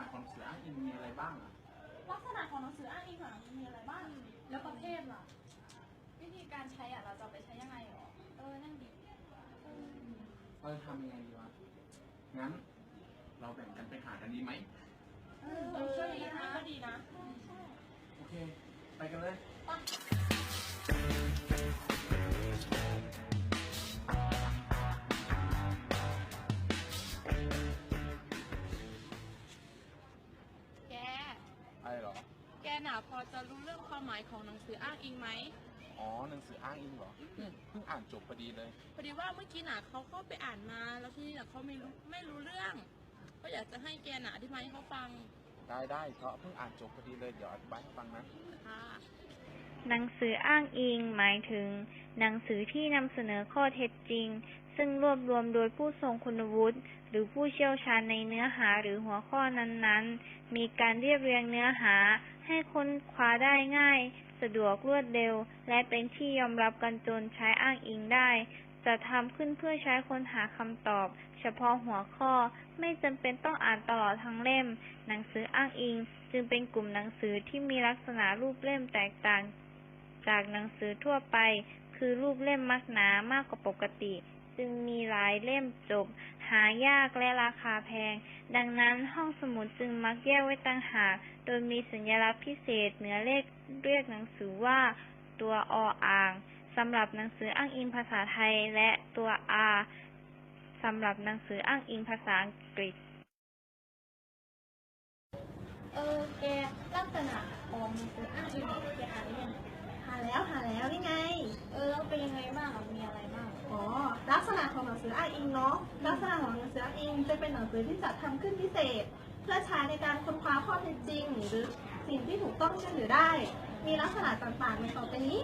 มหมายของหนังสืออ้างอิงมีอะไรบ้างอะลักษณะของหนังสืออ้างอิงหนังมันมีอะไรบ้าง แล้วประเภทล่ะ วิธีการใช้อะเราจะเอาไปใช้ยังไงหรอ เออ นั่นดิเราจะทำยังไงดีวะ งั้น เราแบ่งกันไปหากันดีไหม เออก็ดีนะก็ดีนะ โอเค ไปกันเลยแก แกหนาพอจะรู้เรื่องความหมายของหนังสืออ้างอิงไหมอ๋อหนังสืออ้างอิงเหรอเนี่ยเพิ่งอ่านจบพอดีเลยพอดีว่าเมื่อกี้หนาเขาเข้าไปอ่านมา แล้วที่นี่น่ะเขาไม่รู้ไม่รู้เรื่อง ก็อยากจะให้แกหนาอธิบายให้เขาฟังได้ได้เพราะเพิ่งอ่านจบพอดีเลยเดี๋ยวอธิบายให้ฟังนะค่ะหนังสืออ้างอิงหมายถึง หนังสือที่นำเสนอข้อเท็จจริง ซึ่งรวบรวมโดยผู้ทรงคุณวุฒิหรือผู้เชี่ยวชาญในเนื้อหาหรือหัวข้อนั้นๆ มีการเรียบเรียงเนื้อหา ให้ค้นคว้าได้ง่าย สะดวกรวดเร็ว และเป็นที่ยอมรับกันจนใช้อ้างอิงได้จะทำขึ้นเพื่อใช้ค้นหาคำตอบ เฉพาะหัวข้อไม่จำเป็นต้องอ่านตลอดทั้งเล่ม หนังสืออ้างอิง จึงเป็นกลุ่มหนังสือที่มีลักษณะรูปเล่มแตกต่าง จากหนังสือทั่วไป คือรูปเล่มมักหนามากกว่าปกติ จึงมีหลายเล่มจบ หายากและราคาแพง ดังนั้นห้องสมุดจึงมักแยกไว้ต่างหาก โดยมีสัญลักษณ์พิเศษเหนือเลขเรียกหนังสือว่า ตัวออ่างสำหรับหนังสืออ้างอิงภาษาไทยและตัวอาสำหรับหนังสืออ้างอิงภาษาอังกฤษ เออแกลักษณะของหนังสืออ้างอิงแกอ่านหรือยังาแล้วหาแล้วนี่ไง เออแล้วเป็นยังไงบ้างอะมีอะไรบ้าง อ๋อ ลักษณะของหนังสืออ้างอิงเนาะ ลักษณะของหนังสืออ้างอิงจะเป็นหนังสือที่จัดทำขึ้นพิเศษ เพื่อใช้ในการค้นคว้าข้อเท็จจริง หรือสิ่งที่ถูกต้องเชื่อถือได้ มีลักษณะต่างๆในต่อไปนี้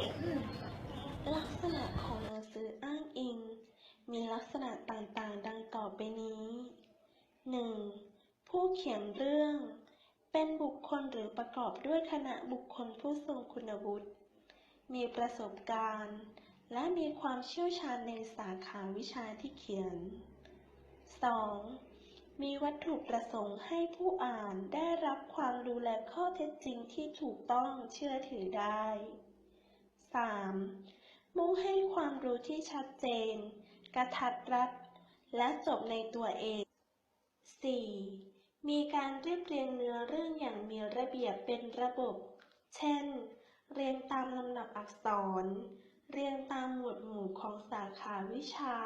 ลักษณะของหนังสืออ้างอิง มีลักษณะต่างๆ ดังต่อไปนี้ 1. ผู้เขียนเรื่อง เป็นบุคคลหรือประกอบด้วยคณะบุคคลผู้ทรงคุณวุฒิ มีประสบการณ์ และมีความเชี่ยวชาญในสาขาวิชาที่เขียน 2. มีวัตถุประสงค์ให้ผู้อ่านได้รับความรู้และข้อเท็จจริงที่ถูกต้องเชื่อถือได้ 3. มุ่งให้ความรู้ที่ชัดเจน กระทัดรัด และจบในตัวเอง 4. มีการเรียบเรียงเนื้อเรื่องอย่างมีระเบียบเป็นระบบ เช่น เรียงตามลำดับอักษร เรียงตามหมวดหมู่ของสาขาวิชา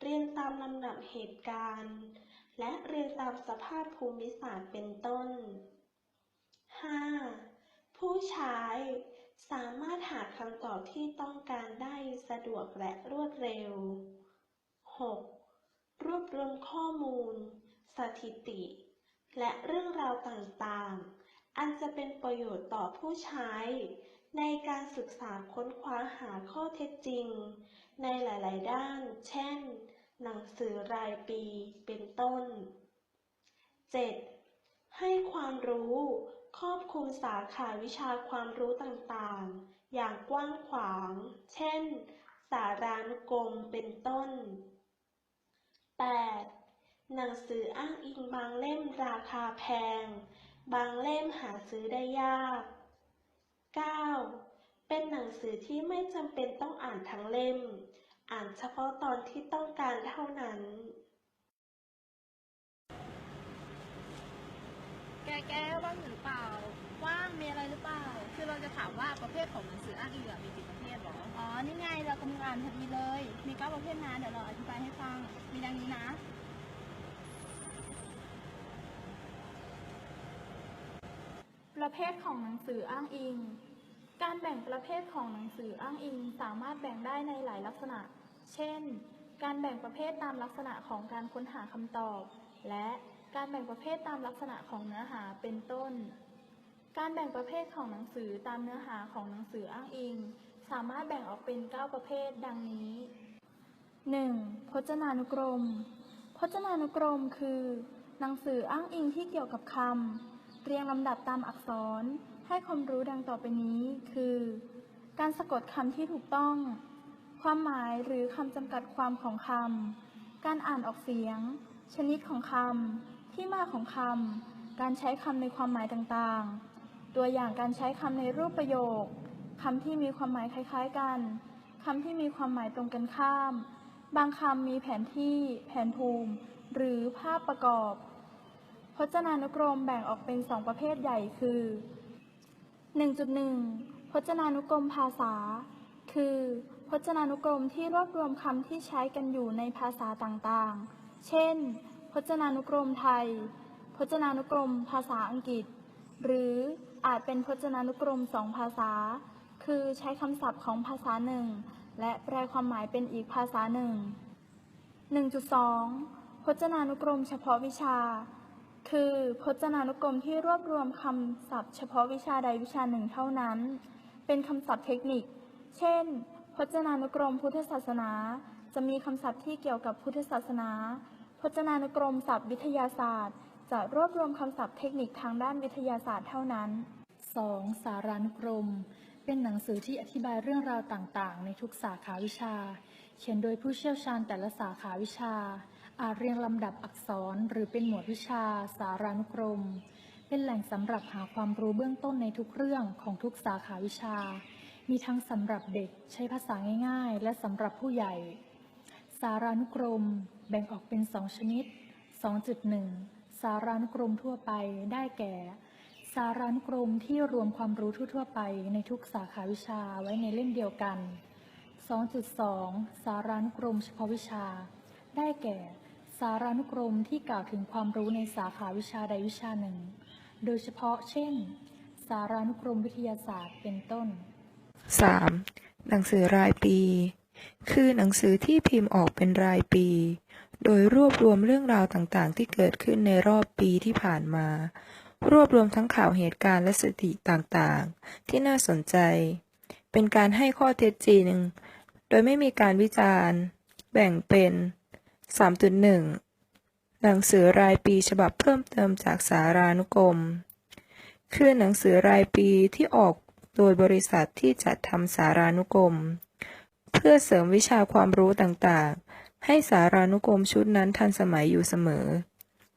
เรียงตามลำดับเหตุการณ์ และเรียงตามสภาพภูมิศาสตร์เป็นต้น 5. ผู้ใช้สามารถหาคำตอบที่ต้องการได้สะดวกและรวดเร็ว 6. รวบรวมข้อมูล สถิติ และเรื่องราวต่างๆ อันจะเป็นประโยชน์ต่อผู้ใช้ ในการศึกษาค้นคว้าหาข้อเท็จจริง ในหลาย ๆ ด้าน เช่น หนังสือรายปี เป็นต้น 7. ให้ความรู้ครอบคลุมสาขาวิชาความรู้ต่าง ๆ อย่างกว้างขวาง เช่น สารานุกรม เป็นต้น 8. หนังสืออ้างอิงบางเล่มราคาแพง บางเล่มหาซื้อได้ยาก 9. เป็นหนังสือที่ไม่จำเป็นต้องอ่านทั้งเล่ม อ่านเฉพาะตอนที่ต้องการเท่านั้น แกแกว่างหรือเปล่า ว่างมีอะไรหรือเปล่า คือเราจะถามว่าประเภทของหนังสืออ้างอิงอะมีกี่ประเภทหรอ อ๋อ นี่ไงเรากำลังอ่านพอดีเลย มีเก้าประเภทนะเดี๋ยวเราอธิบายให้ฟัง มีดังนี้นะ ประเภทของหนังสืออ้างอิง การแบ่งประเภทของหนังสืออ้างอิงสามารถแบ่งได้ในหลายลักษณะ เช่น การแบ่งประเภทตามลักษณะของการค้นหาคำตอบ และการแบ่งประเภทตามลักษณะของเนื้อหาเป็นต้น การแบ่งประเภทของหนังสือตามเนื้อหาของหนังสืออ้างอิง สามารถแบ่งออกเป็น 9 ประเภทดังนี้ 1. พจนานุกรม พจนานุกรมคือ หนังสืออ้างอิงที่เกี่ยวกับคำ เรียงลำดับตามอักษรให้ความรู้ดังต่อไปนี้คือ การสะกดคำที่ถูกต้อง ความหมายหรือคำจำกัดความของคำการอ่านออกเสียง ชนิดของคำที่มาของคำการใช้คำในความหมายต่างๆ ตัวอย่างการใช้คำในรูปประโยคคำที่มีความหมายคล้าย ๆ กันคำที่มีความหมายตรงกันข้าม บางคำมีแผนที่ แผนภูมิ หรือภาพประกอบ จนานุกรมแบ่งออกเป็นสองประเภทใหญ่คือ 1.1 พจนานุกรมภาษา คือ พจนานุกรมที่รวบรวมคำที่ใช้กันอยู่ในภาษาต่างๆ เช่น พจนานุกรมไทย พจนานุกรมภาษาอังกฤษ หรืออาจเป็นพจนานุกรมสองภาษา คือใช้คำศัพท์ของภาษาหนึ่ง และแปลความหมายเป็นอีกภาษาหนึ่ง 1.2 พจนานุกรมเฉพาะวิชา คือพจนานุกรมที่รวบรวมคำศัพท์ เฉพาะวิชาใดวิชาหนึ่งเท่านั้น เป็นคำศัพท์เทคนิค เช่น พจนานุกรมพุทธศาสนา จะมีคำศัพท์ที่เกี่ยวกับพุทธศาสนา พจนานุกรมศัพท์วิทยาศาสตร์ จะรวบรวมคำศัพท์เทคนิคทางด้านวิทยาศาสตร์เท่านั้น 2. สารานุกรม เป็นหนังสือที่อธิบายเรื่องราวต่างๆ ในทุกสาขาวิชา เขียนโดยผู้เชี่ยวชาญแต่ละสาขาวิชา อาจเรียงลำดับอักษรหรือเป็นหมวดวิชา สารานุกรม เป็นแหล่งสำหรับหาความรู้เบื้องต้นในทุกเรื่องของทุกสาขาวิชา มีทั้งสำหรับเด็กใช้ภาษาง่าย ๆ และสำหรับผู้ใหญ่ สารานุกรม แบ่งออกเป็น2ชนิด 2.1 สารานุกรมทั่วไปได้แก่ สารานุกรมที่รวมความรู้ทั่วๆไปในทุกสาขาวิชาไว้ในเล่มเดียวกัน 2.2 สารานุกรมเฉพาะวิชา ได้แก่ สารานุกรมที่กล่าวถึงความรู้ในสาขาวิชาใดวิชาหนึ่ง โดยเฉพาะเช่น สารานุกรมวิทยาศาสตร์เป็นต้น 3. หนังสือรายปี คือหนังสือที่พิมพ์ออกเป็นรายปี โดยรวบรวมเรื่องราวต่างๆ ที่เกิดขึ้นในรอบปีที่ผ่านมา รวบรวมทั้งข่าวเหตุการณ์และสถิติต่างๆ ที่น่าสนใจ เป็นการให้ข้อเท็จจริง โดยไม่มีการวิจารณ์ แบ่งเป็น 3.1 หนังสือรายปีฉบับเพิ่มเติมจากสารานุกรม คือหนังสือรายปีที่ออกโดยบริษัทที่จัดทำสารานุกรม เพื่อเสริมวิชาความรู้ต่างๆ ให้สารานุกรมชุดนั้นทันสมัยอยู่เสมอ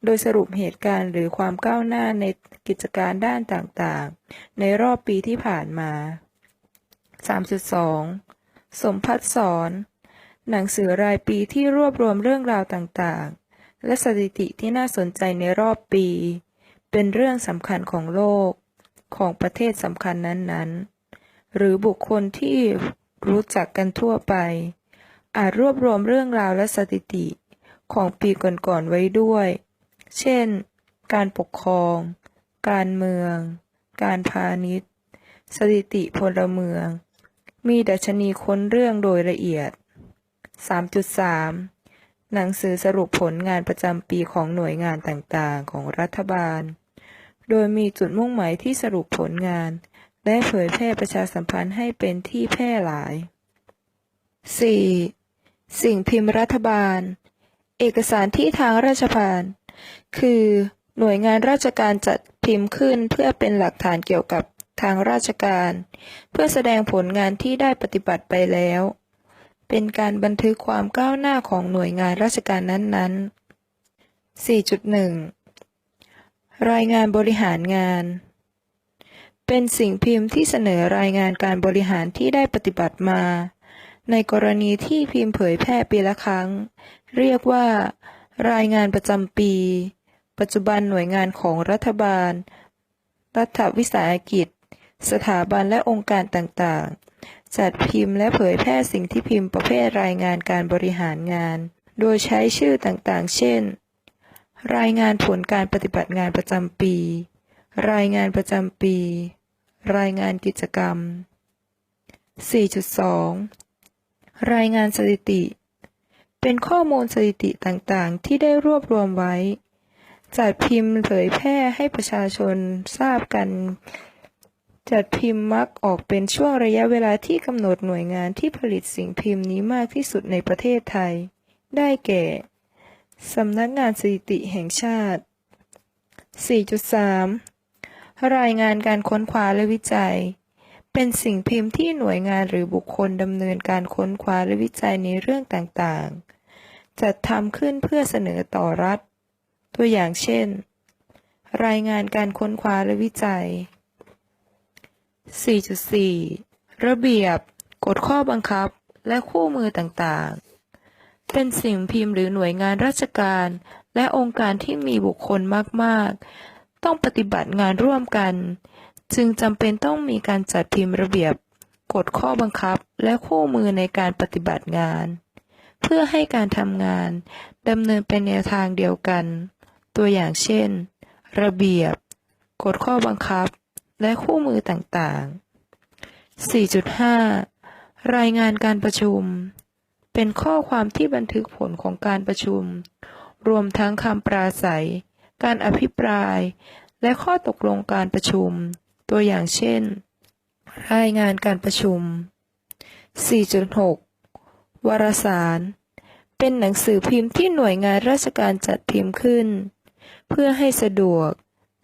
โดยสรุปเหตุการณ์หรือความก้าวหน้าในกิจการด้านต่างๆ ในรอบปีที่ผ่านมา 3.2 สมพัฒสอน หนังสือรายปีที่รวบรวมเรื่องราวต่างๆ และสถิติที่น่าสนใจในรอบปี เป็นเรื่องสำคัญของโลก ของประเทศสำคัญนั้นๆ หรือบุคคลที่รู้จักกันทั่วไป อาจรวบรวมเรื่องราวและสถิติของปีก่อนๆไว้ด้วย เช่น การปกครอง การเมือง การพาณิชย์ สถิติพลเมือง มีดัชนีค้นเรื่องโดยละเอียด 3.3 หนังสือสรุปผลงานประจำปีของหน่วยงานต่างๆ ของรัฐบาล โดยมีจุดมุ่งหมายที่สรุปผลงาน และเผยแพร่ประชาสัมพันธ์ให้เป็นที่แพร่หลาย 4. สิ่งพิมพ์รัฐบาล เอกสารที่ทางราชพานคือหน่วยงานราชการจัดพิมพ์ขึ้นเพื่อเป็นหลักฐานเกี่ยวกับทางราชการ เพื่อแสดงผลงานที่ได้ปฏิบัติไปแล้ว เป็นการบันทึกความก้าวหน้าของหน่วยงานราชการนั้น ๆ 4.1 รายงานบริหารงาน เป็นสิ่งพิมพ์ที่เสนอรายงานการบริหารที่ได้ปฏิบัติมา ในกรณีที่พิมพ์เผยแพร่ปีละครั้ง เรียกว่า รายงานประจำปี ปัจจุบันหน่วยงานของรัฐบาล รัฐวิสาหกิจ สถาบันและองค์การต่าง ๆ จัดพิมพ์และเผยแพร่สิ่งที่พิมพ์ประเภทรายงานการบริหารงาน โดยใช้ชื่อต่างๆ เช่น รายงานผลการปฏิบัติงานประจำปี รายงานประจำปี รายงานกิจกรรม 4.2 รายงานสถิติ เป็นข้อมูลสถิติต่างๆ ที่ได้รวบรวมไว้ จัดพิมพ์เผยแพร่ให้ประชาชนทราบกัน จัดพิมพ์มักออกเป็นช่วงระยะเวลาที่กำหนดหน่วยงานที่ผลิตสิ่งพิมพ์นี้มากที่สุดในประเทศไทย ได้แก่สำนักงานสถิติแห่งชาติ 4.3 รายงานการค้นคว้าและวิจัย เป็นสิ่งพิมพ์ที่หน่วยงานหรือบุคคลดำเนินการค้นคว้าและวิจัยในเรื่องต่างๆ จัดทำขึ้นเพื่อเสนอต่อรัฐ ตัวอย่างเช่น รายงานการค้นคว้าและวิจัย 4.4 ระเบียบ กฎข้อบังคับ และคู่มือต่างๆ เป็นสิ่งพิมพ์หรือหน่วยงานราชการ และองค์การที่มีบุคคลมากๆ ต้องปฏิบัติงานร่วมกัน จึงจำเป็นต้องมีการจัดพิมพ์ระเบียบ กฎข้อบังคับ และคู่มือในการปฏิบัติงาน เพื่อให้การทำงานดำเนินเป็นแนวทางเดียวกัน ตัวอย่างเช่น ระเบียบ กฎข้อบังคับ และคู่มือต่างๆ 4.5 รายงานการประชุม เป็นข้อความที่บันทึกผลของการประชุม รวมทั้งคำปราศัย การอภิปราย และข้อตกลงการประชุม ตัวอย่างเช่น รายงานการประชุม 4.6 วารสาร เป็นหนังสือพิมพ์ที่หน่วยงานราชการจัดพิมพ์ขึ้น เพื่อให้สะดวก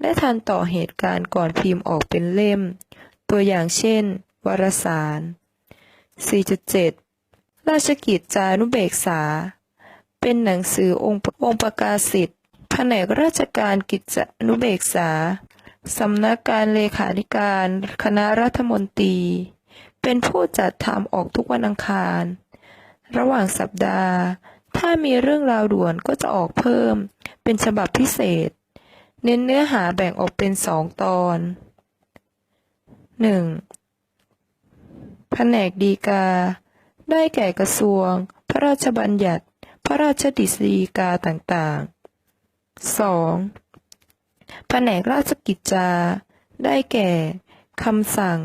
และทันต่อเหตุการณ์ก่อนพิมพ์ออกเป็นเล่ม ตัวอย่างเช่น วารสาร 4.7 ราชกิจจานุเบกษา เป็นหนังสือองค์องค์ประกาศสิทธิ์แผนกราชการกิจจานุเบกษา สำนักการเลขาธิการคณะรัฐมนตรี เป็นผู้จัดทำออกทุกวันอังคาร ระหว่างสัปดาห์ ถ้ามีเรื่องราวด่วนก็จะออกเพิ่ม เป็นฉบับพิเศษ เน้นเนื้อหาแบ่งออกเป็นสองตอน 1. แผนกดีกา ได้แก่กระทรวง พระราชบัญญัติ พระราชดิษฎีกาต่างๆ 2. แผนกราชกิจจา ได้แก่คำสั่ง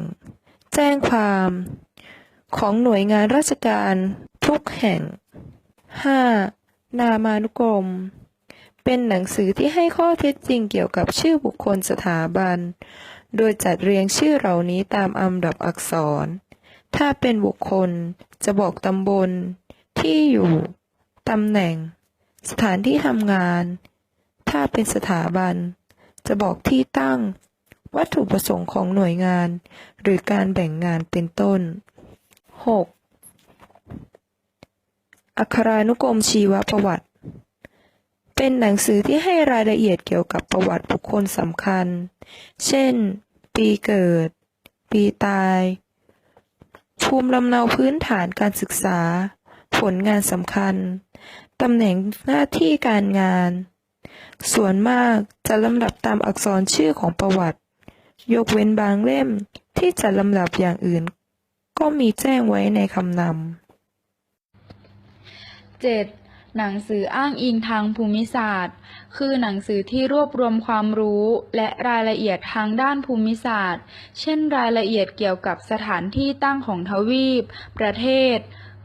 แจ้งความ ของหน่วยงานราชการทุกแห่ง 5. นามานุกรม เป็นหนังสือที่ให้ข้อเท็จจริงเกี่ยวกับชื่อบุคคลสถาบัน โดยจัดเรียงชื่อเหล่านี้ตามลำดับอักษร ถ้าเป็นบุคคลจะบอกตำบล ที่อยู่ ตำแหน่ง สถานที่ทำงาน ถ้าเป็นสถาบัน จะบอกที่ตั้ง วัตถุประสงค์ของหน่วยงาน หรือการแบ่งงานเป็นต้น 6. อักขรานุกรมชีวประวัติ เป็นหนังสือที่ให้รายละเอียดเกี่ยวกับประวัติบุคคลสำคัญ เช่น ปีเกิด ปีตาย ภูมิลำเนาพื้นฐานการศึกษา ผลงานสำคัญ ตำแหน่งหน้าที่การงาน ส่วนมากจะลำดับตามอักษรชื่อของประวัติ ยกเว้นบางเล่มที่จะลำดับอย่างอื่น ก็มีแจ้งไว้ในคำนำ 7. หนังสืออ้างอิงทางภูมิศาสตร์ คือหนังสือที่รวบรวมความรู้ และรายละเอียดทางด้านภูมิศาสตร์ เช่นรายละเอียดเกี่ยวกับสถานที่ตั้งของทวีป ประเทศ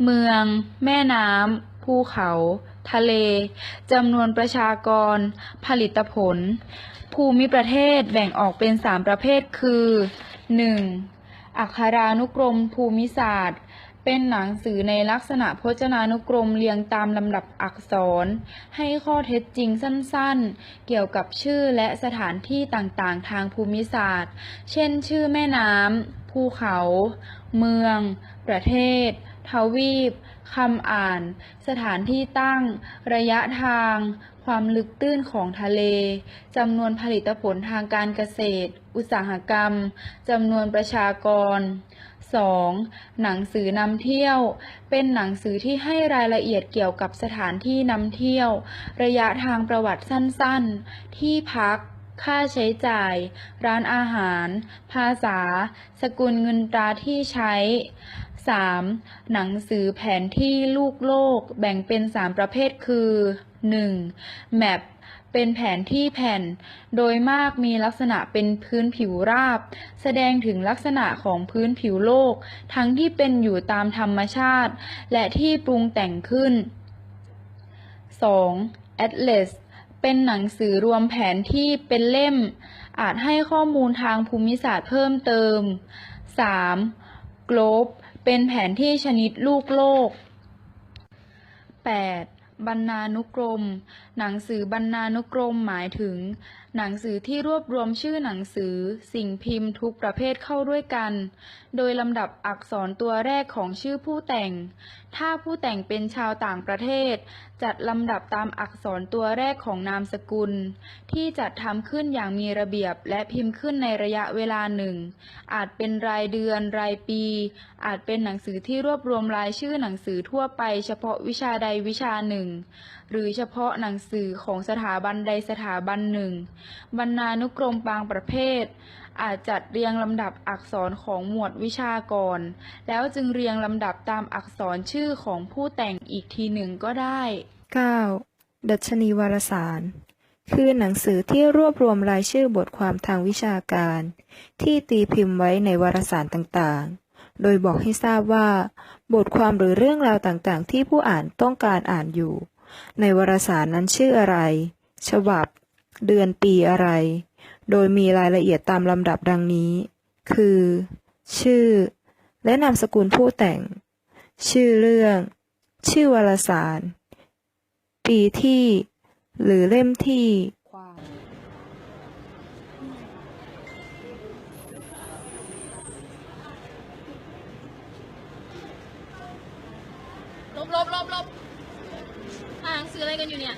เมือง แม่น้ำ ภูเขา ทะเล จำนวนประชากร ผลิตผล ภูมิประเทศแบ่งออกเป็นสามประเภทคือ 1. อักขรานุกรมภูมิศาสตร์ เป็นหนังสือในลักษณะพจนานุกรมเรียงตามลำดับอักษร ให้ข้อเท็จจริงสั้นๆ เกี่ยวกับชื่อและสถานที่ต่างๆ ทางภูมิศาสตร์ เช่น ชื่อแม่น้ำ ภูเขา เมือง ประเทศ ทวีปคำอ่าน สถานที่ตั้ง ระยะทาง ความลึกตื้นของทะเล จำนวนผลิตผลทางการเกษตร อุตสาหกรรม จำนวนประชากร 2. หนังสือนำเที่ยว เป็นหนังสือที่ให้รายละเอียดเกี่ยวกับสถานที่นำเที่ยว ระยะทางประวัติสั้นๆ ที่พัก ค่าใช้จ่าย ร้านอาหาร ภาษา สกุลเงินตราที่ใช้ 3. หนังสือแผนที่ลูกโลกแบ่งเป็น 3 ประเภทคือ 1. แมป เป็นแผนที่แผ่น โดยมากมีลักษณะเป็นพื้นผิวราบ แสดงถึงลักษณะของพื้นผิวโลก ทั้งที่เป็นอยู่ตามธรรมชาติ และที่ปรุงแต่งขึ้น 2. Atlas เป็นหนังสือรวมแผนที่เป็นเล่ม อาจให้ข้อมูลทางภูมิศาสตร์เพิ่มเติม 3. Globe เป็นแผนที่ชนิดลูกโลก 8. บรรณานุกรม หนังสือบรรณานุกรมหมายถึง หนังสือที่รวบรวมชื่อหนังสือ สิ่งพิมพ์ทุกประเภทเข้าด้วยกัน โดยลำดับอักษรตัวแรกของชื่อผู้แต่ง ถ้าผู้แต่งเป็นชาวต่างประเทศ จัดลำดับตามอักษรตัวแรกของนามสกุล ที่จัดทำขึ้นอย่างมีระเบียบและพิมพ์ขึ้นในระยะเวลาหนึ่ง อาจเป็นรายเดือน รายปี อาจเป็นหนังสือที่รวบรวมรายชื่อหนังสือทั่วไป เฉพาะวิชาใดวิชาหนึ่ง หรือเฉพาะหนังสื่อของสถาบันใดสถาบันหนึ่ง บรรณานุกรมบางประเภท อาจจัดเรียงลำดับอักษรของหมวดวิชาก่อน แล้วจึงเรียงลำดับตามอักษรชื่อของผู้แต่งอีกทีหนึ่งก็ได้ 9. ดัชนีวารสาร คือหนังสือที่รวบรวมรายชื่อบทความทางวิชาการ ที่ตีพิมพ์ไว้ในวารสารต่างๆโดยบอกให้ทราบว่า บทความหรือเรื่องราวต่างๆ ที่ผู้อ่านต้องการอ่านอยู่ ในวารสารนั้นชื่ออะไร ฉบับ เดือนปีอะไร โดยมีรายละเอียดตามลำดับดังนี้ คือ ชื่อ และนามสกุลผู้แต่ง ชื่อเรื่อง ชื่อวารสาร ปีที่ หรือเล่มที่ลบลบลบลบ อ่านหนังสืออะไรกันอยู่เนี่ย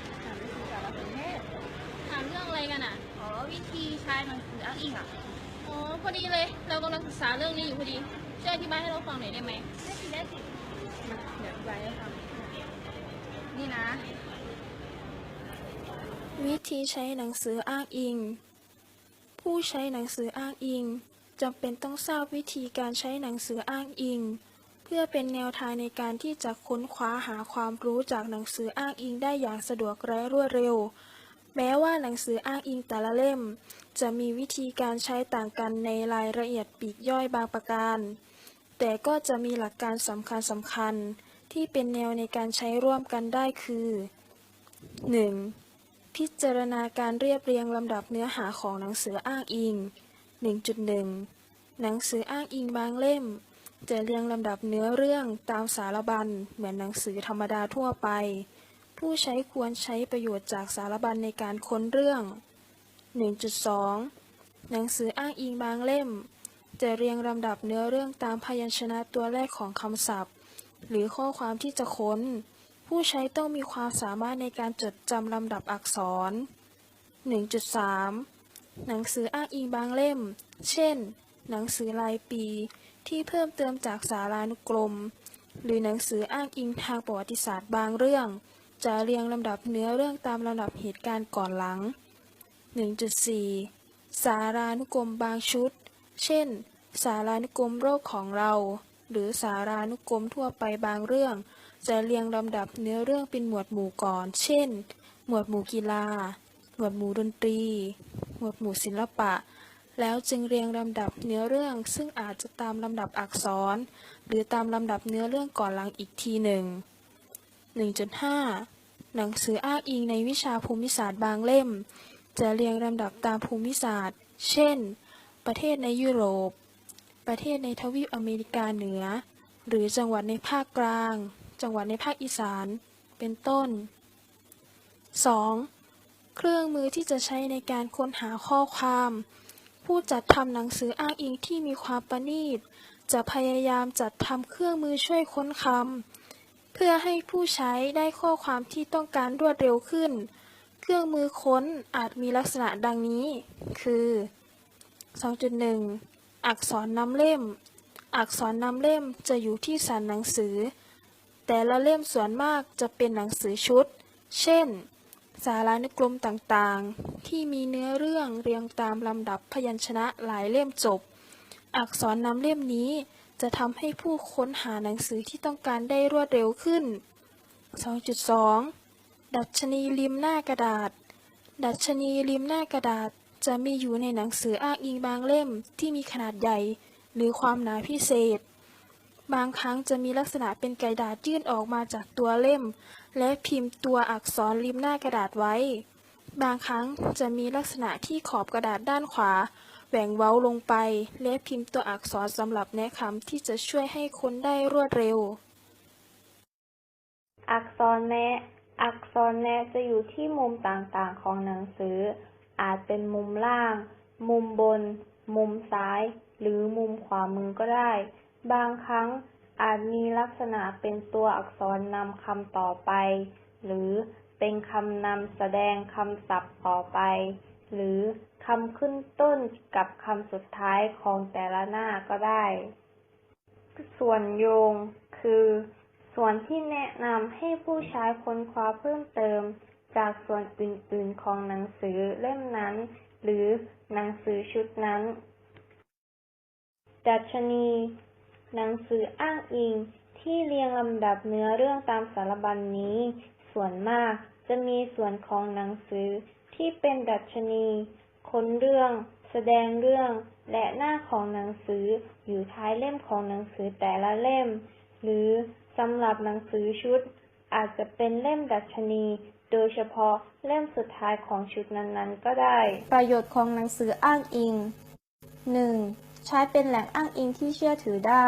อ่านเรื่องอะไรกันอะ อ๋อ วิธีใช้หนังสืออ้างอิงอะ อ๋อ พอดีเลย เรากำลังศึกษาเรื่องนี้อยู่พอดี ช่วยอธิบายให้เราฟังหน่อยได้ไหมได้สิได้สิมาเดี๋ยวอธิบายให้ฟังนี่นะ วิธีใช้หนังสืออ้างอิง ผู้ใช้หนังสืออ้างอิงจำเป็นต้องทราบวิธีการใช้หนังสืออ้างอิงเพื่อเป็นแนวทางในการที่จะค้นคว้าหาความรู้จากหนังสืออ้างอิงได้อย่างสะดวกและรวดเร็ว แม้ว่าหนังสืออ้างอิงแต่ละเล่ม จะมีวิธีการใช้ต่างกันในรายละเอียดปีกย่อยบางประการ แต่ก็จะมีหลักการสำคัญสำคัญๆที่เป็นแนวในการใช้ร่วมกันได้คือ 1. พิจารณาการเรียบเรียงลำดับเนื้อหาของหนังสืออ้างอิง 1.1 หนังสืออ้างอิงบางเล่ม จะเรียงลำดับเนื้อเรื่องตามสารบัญเหมือนหนังสือธรรมดาทั่วไป ผู้ใช้ควรใช้ประโยชน์จากสารบัญในการค้นเรื่อง 1.2 หนังสืออ้างอิงบางเล่ม จะเรียงลำดับเนื้อเรื่องตามพยัญชนะตัวแรกของคำศัพท์ หรือข้อความที่จะค้น ผู้ใช้ต้องมีความสามารถในการจดจำลำดับอักษร 1.3 หนังสืออ้างอิงบางเล่ม เช่น หนังสือรายปี ที่เพิ่มเติมจากสารานุกรม หรือหนังสืออ้างอิงทางประวัติศาสตร์บางเรื่อง จะเรียงลำดับเนื้อเรื่องตามลำดับเหตุการณ์ก่อนหลัง 1.4 สารานุกรมบางชุด เช่น สารานุกรมโรคของเรา หรือสารานุกรมทั่วไปบางเรื่อง จะเรียงลำดับเนื้อเรื่องเป็นหมวดหมู่ก่อน เช่น หมวดหมู่กีฬา หมวดหมู่ดนตรี หมวดหมู่ศิลปะ แล้วจึงเรียงลำดับเนื้อเรื่องซึ่งอาจจะตามลำดับอักษร หรือตามลำดับเนื้อเรื่องก่อนหลังอีกทีหนึ่ง 1.5 หนังสืออ้างอิงในวิชาภูมิศาสตร์บางเล่ม จะเรียงลำดับตามภูมิศาสตร์ เช่น ประเทศในยุโรป ประเทศในทวีปอเมริกาเหนือ หรือจังหวัดในภาคกลาง จังหวัดในภาคอีสาน เป็นต้น 2. เครื่องมือที่จะใช้ในการค้นหาข้อความ ผู้จัดทำหนังสืออ้างอิงที่มีความประณีต จะพยายามจัดทำเครื่องมือช่วยค้นคำเพื่อให้ผู้ใช้ได้ข้อความที่ต้องการรวดเร็วขึ้น เครื่องมือค้นอาจมีลักษณะดังนี้ คือ 2.1 อักษรนำเล่ม อักษรนำเล่มจะอยู่ที่สันหนังสือ แต่ละเล่มส่วนมากจะเป็นหนังสือชุด เช่น สารานุกรมต่างๆ ที่มีเนื้อเรื่องเรียงตามลำดับพยัญชนะหลายเล่มจบ อักษรนำเล่มนี้จะทำให้ผู้ค้นหาหนังสือที่ต้องการได้รวดเร็วขึ้น 2.2 ดัชนีริมหน้ากระดาษ ดัชนีริมหน้ากระดาษจะมีอยู่ในหนังสืออ้างอิงบางเล่มที่มีขนาดใหญ่ หรือความหนาพิเศษ บางครั้งจะมีลักษณะเป็นกระดาษยื่นออกมาจากตัวเล่ม และพิมพ์ตัวอักษรริมหน้ากระดาษไว้ บางครั้งจะมีลักษณะที่ขอบกระดาษด้านขวา แหว่งเว้าลงไป และพิมพ์ตัวอักษรสำหรับแนะคำที่จะช่วยให้คนได้รวดเร็ว อักษรแนะอักษรแนะจะอยู่ที่มุมต่างๆของหนังสือ อาจเป็นมุมล่าง มุมบน มุมซ้าย หรือมุมขวามือก็ได้ บางครั้ง อาจมีลักษณะเป็นตัวอักษรนำคำต่อไป หรือเป็นคำนำแสดงคำศัพท์ต่อไป หรือคำขึ้นต้นกับคำสุดท้ายของแต่ละหน้าก็ได้ ส่วนโยง คือ ส่วนที่แนะนำให้ผู้ใช้ค้นคว้าเพิ่มเติม จากส่วนอื่น ๆ ของหนังสือเล่มนั้น หรือหนังสือชุดนั้น ดัชนี หนังสืออ้างอิงที่เรียงลำดับเนื้อเรื่องตามสารบัญนนี้ ส่วนมากจะมีส่วนของหนังสือที่เป็นดัชนี ค้นเรื่อง แสดงเรื่อง และหน้าของหนังสืออยู่ท้ายเล่มของหนังสือแต่ละเล่ม หรือสำหรับหนังสือชุด อาจจะเป็นเล่มดัชนี โดยเฉพาะเล่มสุดท้ายของชุดนั้นๆ ก็ได้ ประโยชน์ของหนังสืออ้างอิง 1. ใช้เป็นแหล่งอ้างอิงที่เชื่อถือได้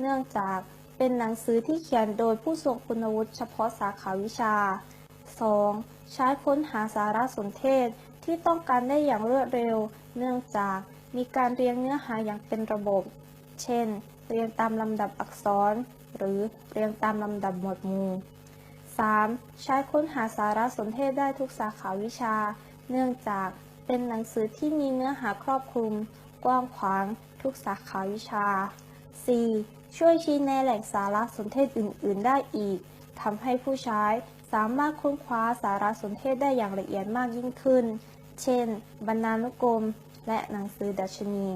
เนื่องจากเป็นหนังสือที่เขียนโดยผู้ทรงคุณวุฒิเฉพาะสาขาวิชา 2. ใช้ค้นหาสารสนเทศที่ต้องการได้อย่างรวดเร็ว เนื่องจากมีการเรียงเนื้อหาอย่างเป็นระบบ เช่น เรียงตามลำดับอักษร หรือเรียงตามลำดับหมวดหมู่ 3. ใช้ค้นหาสารสนเทศได้ทุกสาขาวิชา เนื่องจากเป็นหนังสือที่มีเนื้อหาครอบคลุม กว้างขวางทุกสาขาวิชา 4. ช่วยชี้แนะแหล่งสารสนเทศอื่น ๆ ได้อีกทำให้ผู้ใช้สามารถค้นคว้าสารสนเทศได้อย่างละเอียดมากยิ่งขึ้น เช่น บรรณานุกรม และหนังสือดัชนี